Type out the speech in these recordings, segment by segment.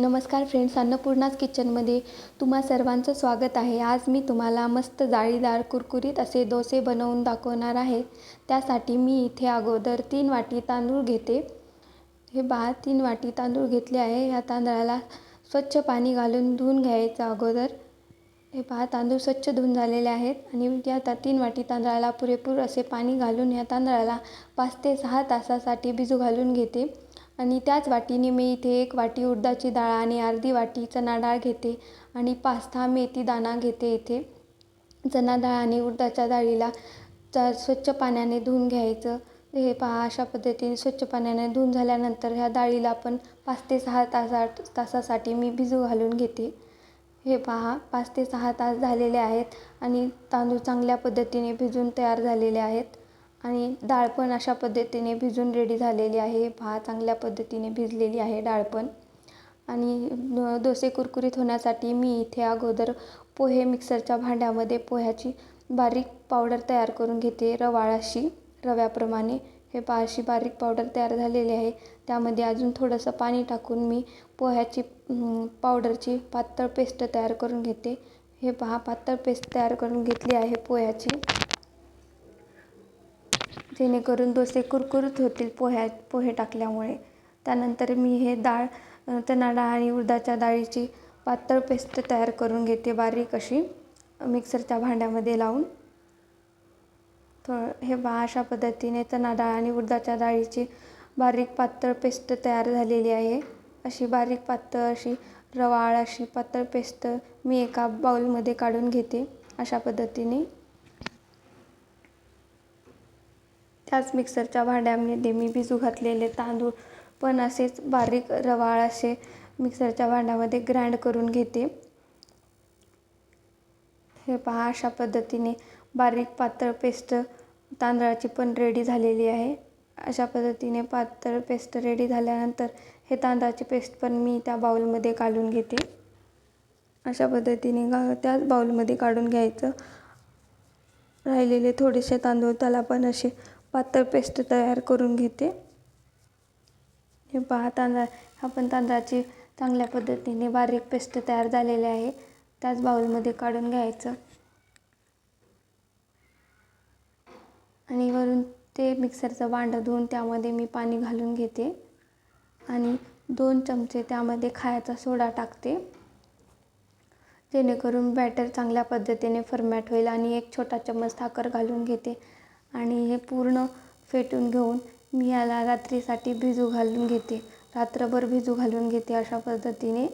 नमस्कार फ्रेंड्स अन्नपूर्णाच किचनमध्ये तुम्हा सर्वांचं स्वागत आहे. आज मी तुम्हाला मस्त जाळीदार कुरकुरीत असे डोसे बनवून दाखवणार आहे. त्यासाठी मी इथे अगोदर तीन वाटी तांदूळ घेते. हे पहा तीन वाटी तांदूळ घेतले आहे. ह्या तांदळाला स्वच्छ पाणी घालून धुवून घ्यायचं अगोदर. हे पहा तांदूळ स्वच्छ धुवून झालेले आहेत आणि या ता तीन वाटी तांदळाला पुरेपूर असे पाणी घालून या तांदळाला पाच ते सहा तासासाठी भिजू घालून घेते. आणि त्याच वाटीने मी इथे एक वाटी उडदाची डाळ आणि अर्धी वाटी चणा डाळ घेते आणि पाच सहा मेथी दाणा घेते इथे. चणा डाळ आणि उडदाच्या डाळीला चा स्वच्छ पाण्याने धुवून घ्यायचं. हे पहा अशा पद्धतीने स्वच्छ पाण्याने धुवून झाल्यानंतर ह्या डाळीला पण पाच ते सहा तासा तासासाठी मी भिजू घालून घेते. हे पहा पाच ते सहा तास झालेले आहेत आणि तांदूळ चांगल्या पद्धतीने भिजून तयार झालेले आहेत. आणि डाळ पण अशा पद्धतीने भिजून रेडी झालेली आहे. पहा चांगल्या पद्धतीने भिजलेली आहे डाळ पण. आणि डोसे कुरकुरीत होण्यासाठी मी इथे अगोदर पोहे मिक्सरच्या भांड्यामध्ये पोह्याची बारीक पावडर तयार करून घेते. रवाळाशी रव्याप्रमाणे. हे पहा अशी बारीक पावडर तयार झालेली आहे. त्यामध्ये अजून थोडंसं पाणी टाकून मी पोह्याची पावडरची पातळ पेस्ट तयार करून घेते. हे पहा पातळ पेस्ट तयार करून घेतली आहे पोह्याची. जेणेकरून डोसे कुरकुरीत होतील पोह्यात पोहे टाकल्यामुळे. त्यानंतर मी हे डाळ चणा डाळ आणि उडदाच्या डाळीची पातळ पेस्ट तयार करून घेते बारीक अशी मिक्सरच्या भांड्यामध्ये लावून. थो हे बा अशा पद्धतीने चणा डाळ आणि उडदाच्या डाळीची बारीक पातळ पेस्ट तयार झालेली आहे. अशी बारीक पातळ अशी रवाळ अशी पातळ पेस्ट मी एका बाऊलमध्ये काढून घेते अशा पद्धतीने. त्याच मिक्सरच्या भांड्यामध्ये मी भिजू घातलेले तांदूळ पण असेच बारीक रवाळ असे मिक्सरच्या भांड्यामध्ये ग्राइंड करून घेते. हे पहा अशा पद्धतीने बारीक पातळ पेस्ट तांदळाची पण रेडी झालेली आहे. अशा पद्धतीने पातळ पेस्ट रेडी झाल्यानंतर हे तांदळाची पेस्ट पण मी त्या बाउलमध्ये काढून घेते. अशा पद्धतीने गा त्याच बाउलमध्ये काढून घ्यायचं. राहिलेले थोडेसे तांदूळ त्याला पण असे पातळ पेस्ट तयार करून घेते. हे पहा तांदळा हा पण तांदळाची चांगल्या पद्धतीने बारीक पेस्ट तयार झालेली आहे. त्याच बाऊलमध्ये काढून घ्यायचं. आणि वरून ते मिक्सरचं भांडं धुवून त्यामध्ये मी पाणी घालून घेते. आणि दोन चमचे त्यामध्ये खायचा सोडा टाकते. जेणेकरून बॅटर चांगल्या पद्धतीने फर्मॅट होईल आणि एक छोटा चम्मच साखर घालून घेते. आणि हे पूर्ण फेटून घेऊन मी याला रात्रीसाठी भिजू घालून घेते. रात्रभर भिजू घालून घेते अशा पद्धतीने.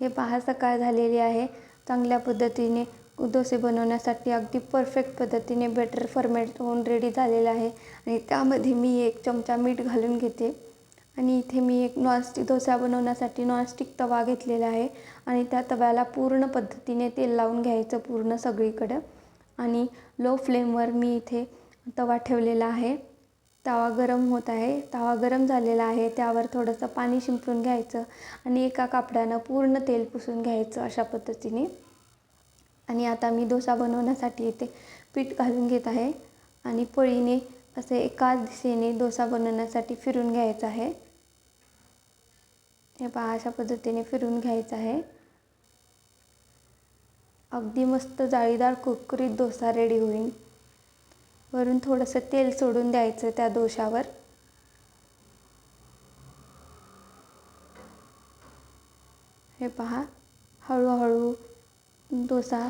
हे पहा सकाळ झालेली आहे. चांगल्या पद्धतीने डोसे बनवण्यासाठी अगदी परफेक्ट पद्धतीने बेटर फर्मेट होऊन रेडी झालेलं आहे. आणि त्यामध्ये मी एक चमचा मीठ घालून घेते. आणि इथे मी एक नॉनस्टिक डोसा बनवण्यासाठी नॉनस्टिक तवा घेतलेला आहे. आणि त्या तव्याला पूर्ण पद्धतीने तेल लावून घ्यायचं पूर्ण सगळीकडं. आणि लो फ्लेमवर मी इथे तवा ठेवलेला आहे. तवा गरम होत आहे. तवा गरम झालेला आहे. त्यावर थोडंसं पाणी शिंपडून घ्यायचं आणि एका कापडानं पूर्ण तेल पुसून घ्यायचं अशा पद्धतीने. आणि आता मी डोसा बनवण्यासाठी इथे पीठ घालून घेत आहे. आणि पळीने असे एकाच दिशेने डोसा बनवण्यासाठी फिरून घ्यायचं आहे. हे पहा अशा पद्धतीने फिरून घ्यायचं आहे. अगदी मस्त जाळीदार कुरकुरीत डोसा रेडी होईल. वरून थोडंसं तेल सोडून द्यायचं त्या दोशावर हे पहा हळूहळू डोसा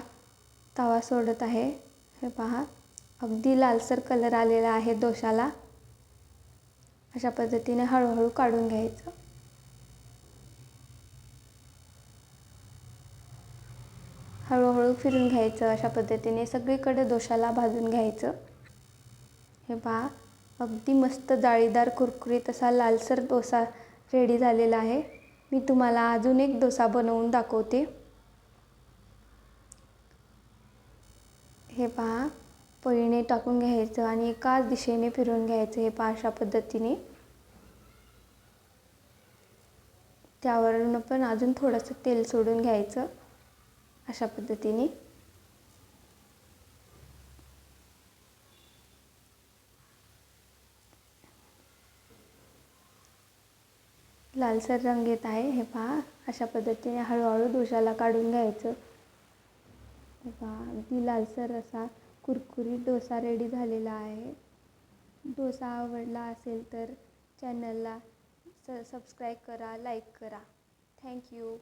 तवा सोडत आहे. हे पहा अगदी लालसर कलर आलेला आहे दोशाला अशा पद्धतीने हळूहळू काढून घ्यायचं. हळूहळू फिरून घ्यायचं अशा पद्धतीने सगळीकडे दोशाला भाजून घ्यायचं. हे पहा. अगदी मस्त जाळीदार कुरकुरीत असा लालसर डोसा रेडी झालेला आहे. मी तुम्हाला अजून एक डोसा बनवून दाखवते. हे पहा. पळीने टाकून घ्यायचं आणि एकाच दिशेने फिरून घ्यायचं हे पहा अशा पद्धतीने. त्यावरून पण अजून थोडंसं तेल सोडून घ्यायचं अशा पद्धतीने. लालसर रंग येत आहे. हे पहा अशा पद्धतीने हळूहळू डोशाला काढून घ्यायचं. हे पहा अगदी लालसर असा कुरकुरीत डोसा रेडी झालेला आहे. डोसा आवडला असेल तर चॅनलला स सबस्क्राईब करा लाईक करा. थँक्यू